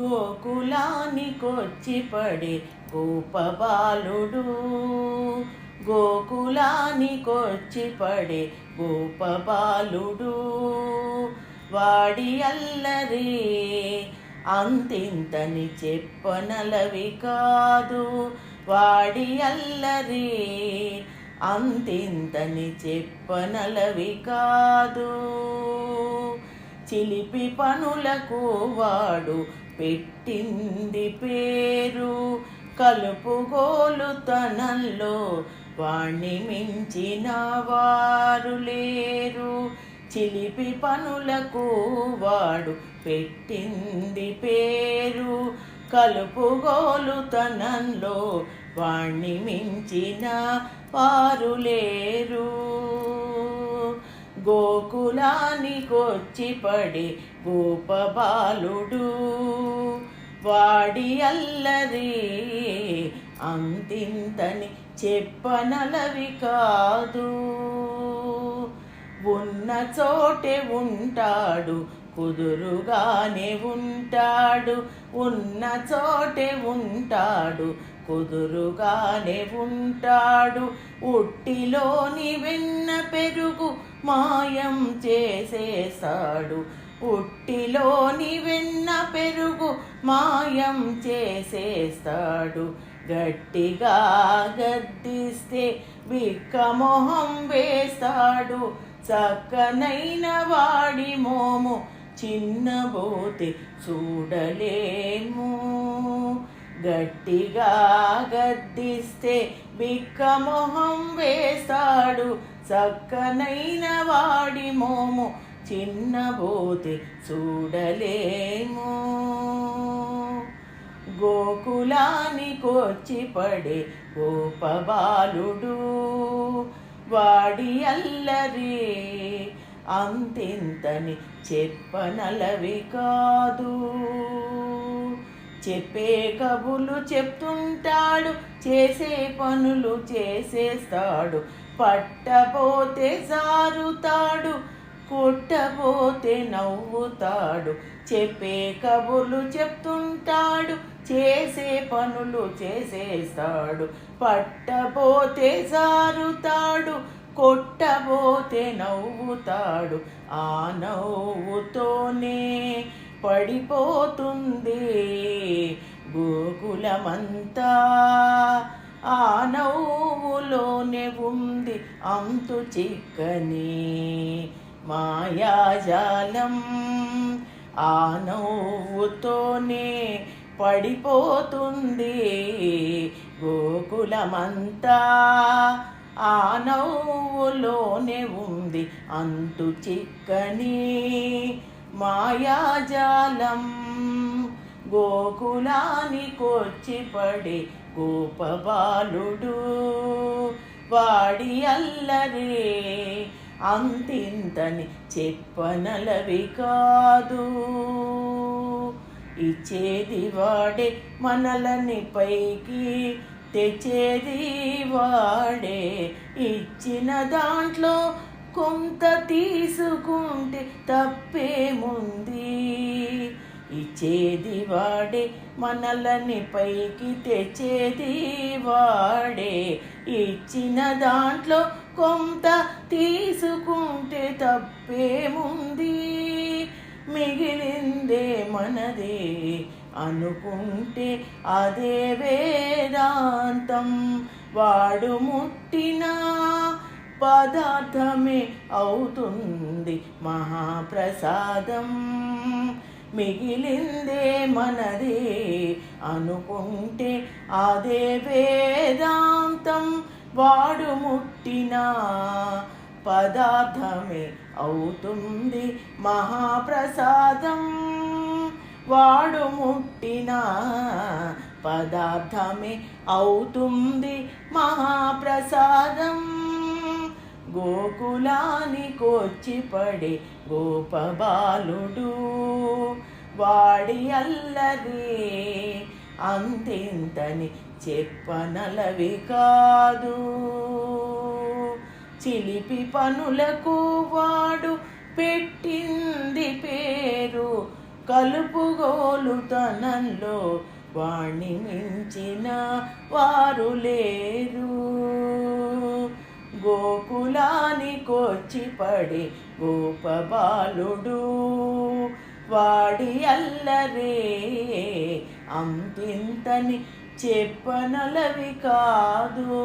గోకులానికొచ్చి పడే గోపబాలుడు. గోకులానికొచ్చి పడే గోపబాలుడు. వాడి అల్లరి అంతింతని చెప్పనలవి కాదు. వాడి అల్లరి అంతింతని చెప్పనలవి కాదు. చిలిపి పనులకు వాడు పెట్టింది పేరు. కలుపుగోలుతనంలో వాణ్ణి మించిన వారు లేరు. చిలిపి పనులకు వాడు పెట్టింది పేరు. కలుపుగోలుతనంలో వాణ్ణి మించిన వారు లేరు. గోకులానికొచ్చి పడి గోపబాలుడు. వాడి అల్లరి అంతింతని చెప్పనలవి కాదు. ఉన్న చోటే ఉంటాడు కుదురుగానే ఉంటాడు. ఉన్న చోటే ఉంటాడు కుదురుగానే ఉంటాడు. ఉట్టిలోని వెన్న పెరుగు మాయం చేసేస్తాడు ఉట్టిలోని వెన్న పెరుగు మాయం చేసేస్తాడు. గట్టిగా గద్దిస్తే బిక్కమొహం వేస్తాడు. చక్కనైన వాడి మోము చిన్నబోతే చూడలేము. గట్టిగా గద్దిస్తే బిక్కమొహం వేస్తాడు. చక్కనైన వాడి మోము చిన్నబోతే చూడలేము. గోకులానికొచ్చి పడే గోపబాలుడు వాడి అల్లరి అంతింతని చెప్పనలవి కాదు. చెప్పే కబులు చెప్తుంటాడు చేసే పనులు చేసేస్తాడు. పట్టపోతే జారుతాడు కొట్టబోతే నవ్వుతాడు. చెప్పే కబుర్లు చెప్తుంటాడు చేసే పనులు చేసేస్తాడు. పట్టబోతే జారుతాడు కొట్టబోతే నవ్వుతాడు. ఆ నవ్వుతోనే పడిపోతుంది గోకులమంతా. ఆ నవ్వులోనే ఉంది అంతు చిక్కని మాయాజాలం. ఆ నవ్వుతోనే పడిపోతుంది గోకులమంతా. ఆ నవ్వులోనే ఉంది అంతు చిక్కని మాయాజాలం. గోకులానికొచ్చి పడే గోపబాలుడు. వాడి అల్లరే అంతింతని చెప్పనలవి కాదు. ఇచ్చేది వాడే మనలని పైకి తెచ్చేది వాడే ఇచ్చిన దాంట్లో కొంత తీసుకుంటే తప్పేముంది? ఇచ్చేది వాడే మనలని పైకి తెచ్చేది వాడే. ఇచ్చిన దాంట్లో కొంత తీసుకుంటే తప్పేముంది? మిగిలిందే మనదే. అనుకుంటే అదే వేదాంతం. వాడు ముట్టినా పదార్థమే అవుతుంది మహాప్రసాదం. మిగిలిందే మనదే అనుకుంటే అదే వేదాంతం వాడు ముట్టిన పదార్థమే అవుతుంది మహాప్రసాదం. వాడు ముట్టిన పదార్థమే అవుతుంది మహాప్రసాదం. గోకులానికొచ్చి పడే గోపబాలుడు. వాడి అల్లరి అంతింతని చెప్పనలవి కాదు. చిలిపి పనులకు వాడు పెట్టింది పేరు కలుపుగోలుతనంలో వాణ్ణి మించిన వారు లేరు. గోకులానికొచ్చి పడి గోపబాలుడు. వాడి అల్లరే అంతింతని చెప్పనలవి కాదు.